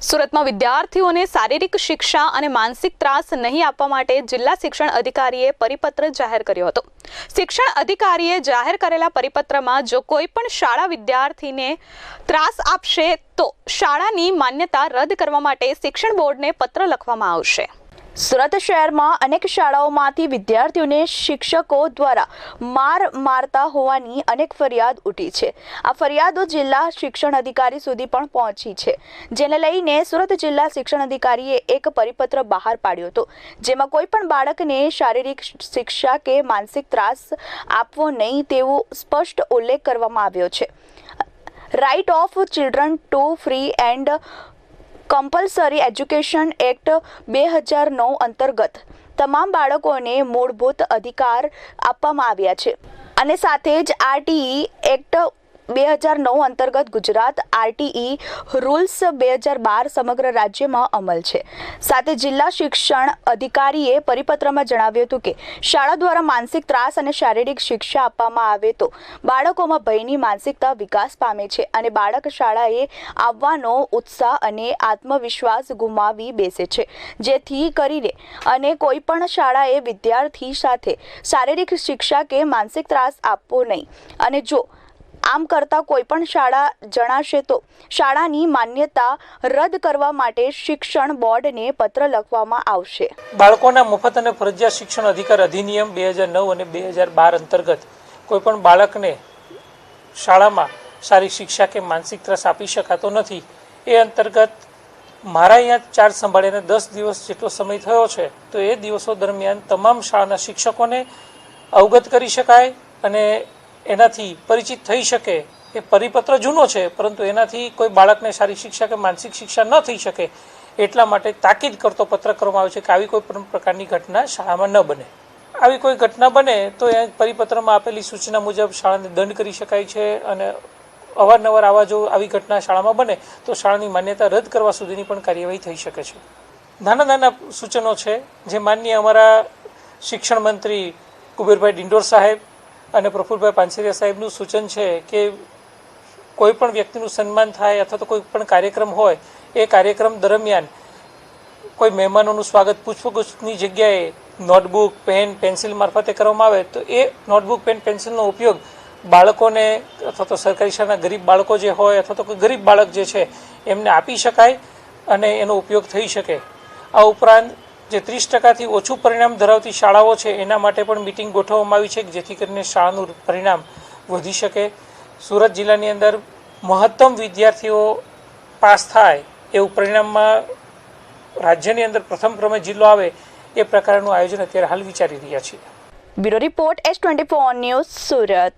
સુરતમાં વિદ્યાર્થીઓને શારીરિક શિક્ષા અને માનસિક ત્રાસ નહીં આપવા માટે જિલ્લા શિક્ષણ અધિકારીએ પરિપત્ર જાહેર કર્યો હતો. શિક્ષણ અધિકારીએ જાહેર કરેલા પરિપત્રમાં જો કોઈ પણ શાળા વિદ્યાર્થીને ત્રાસ આપશે તો શાળાની માન્યતા રદ કરવા માટે શિક્ષણ બોર્ડને પત્ર લખવામાં આવશે. સુરત શહેરમાં અનેક શાળાઓમાંથી વિદ્યાર્થીઓને શિક્ષકો દ્વારા માર મારતા હોવાની અનેક ફરિયાદ ઉઠી છે. આ ફરિયાદો જિલ્લા શિક્ષણ અધિકારી સુધી પણ પહોંચી છે. જેને લઈને સુરત જિલ્લા શિક્ષણ અધિકારીએ એક પરિપત્ર બહાર પાડ્યો હતો, જેમાં કોઈ પણ બાળકને શારીરિક શિક્ષા કે માનસિક ત્રાસ આપવો નહીં તેવો સ્પષ્ટ ઉલ્લેખ કરવામાં આવ્યો છે. Right of children to free and compulsory education act બે હજાર નવ અંતર્ગત તમામ બાળકોને મૂળભૂત અધિકાર આપવામાં આવ્યા છે. અને સાથે જ આરટીઈ એક્ટ બે હજાર નવ અંતર્ગત ગુજરાત આરટીઈ રૂલ્સ બે હજાર બાર સમગ્ર રાજ્યમાં અમલ છે. સાથે જિલ્લા શિક્ષણ અધિકારીએ પરિપત્રમાં જણાવ્યું હતું કે, શાળા દ્વારા માનસિક ત્રાસ અને શારીરિક શિક્ષા આપવામાં આવે તો બાળકોમાં ભયની માનસિકતા વિકાસ પામે છે અને બાળક શાળાએ આવવાનો ઉત્સાહ અને આત્મવિશ્વાસ ગુમાવી બેસે છે. જેથી કરીને અને કોઈ પણ શાળાએ વિદ્યાર્થી સાથે શારીરિક શિક્ષા કે માનસિક ત્રાસ આપવો નહીં. અને જો આમ કરતા કોઈ પણ શાળા જણાશે તો શાળાની માન્યતા રદ કરવા માટે શિક્ષણ બોર્ડને પત્ર લખવામાં આવશે. બાળકોના મફત અને ફરજિયાત શિક્ષણ અધિકાર અધિનિયમ બે હજાર નવ અને બે હજાર બાર અંતર્ગત કોઈપણ બાળકને શાળામાં સારી શિક્ષા કે માનસિક ત્રાસ આપી શકાતો નથી. એ અંતર્ગત મારા અહીંયા ચાર્જ સંભાળીને દસ દિવસ જેટલો સમય થયો છે, તો એ દિવસો દરમિયાન તમામ શાળાના શિક્ષકોને અવગત કરી શકાય અને એનાથી પરિચિત થઈ શકે એ પરિપત્ર જૂનો છે, પરંતુ એનાથી કોઈ બાળકને સારી શિક્ષા કે માનસિક શિક્ષા ન થઈ શકે એટલા માટે તાકીદ કરતો પત્ર કરવામાં આવે છે કે આવી કોઈ પણ પ્રકારની ઘટના શાળામાં ન બને. આવી કોઈ ઘટના બને તો એ પરિપત્રમાં આપેલી સૂચના મુજબ શાળાને દંડ કરી શકાય છે અને અવારનવાર આવા જો આવી ઘટના શાળામાં બને તો શાળાની માન્યતા રદ કરવા સુધીની પણ કાર્યવાહી થઈ શકે છે. નાના નાના સૂચનો છે, જે માનનીય અમારા શિક્ષણ મંત્રી કુબેરભાઈ ડિંડોર સાહેબ અને પ્રફુલભાઈ પાનસેરિયા સાહેબનું સૂચન છે કે કોઈ પણ વ્યક્તિનું સન્માન થાય અથવા તો કોઈ પણ કાર્યક્રમ હોય, એ કાર્યક્રમ દરમિયાન કોઈ મહેમાનોનું સ્વાગત પુષ્પગુચ્છની જગ્યાએ નોટબુક, પેન, પેન્સિલ મારફતે કરવામાં આવે, તો એ નોટબુક, પેન, પેન્સિલનો ઉપયોગ બાળકોને અથવા તો સરકારી શાળાના ગરીબ બાળકો જે હોય અથવા તો કોઈ ગરીબ બાળક જે છે, એમને આપી શકાય અને એનો ઉપયોગ થઈ શકે. આ ઉપરાંત જે ત્રીસ ટકાથી ઓછું પરિણામ ધરાવતી શાળાઓ છે, એના માટે પણ મિટિંગ ગોઠવવામાં આવી છે જેથી કરીને શાળાનું પરિણામ વધી શકે. સુરત જિલ્લાની અંદર મહત્તમ વિદ્યાર્થીઓ પાસ થાય એવું પરિણામમાં રાજ્યની અંદર પ્રથમ ક્રમે જિલ્લો આવે એ પ્રકારનું આયોજન અત્યારે હાલ વિચારી રહ્યા છીએ. Bureau report S twenty four news Surat.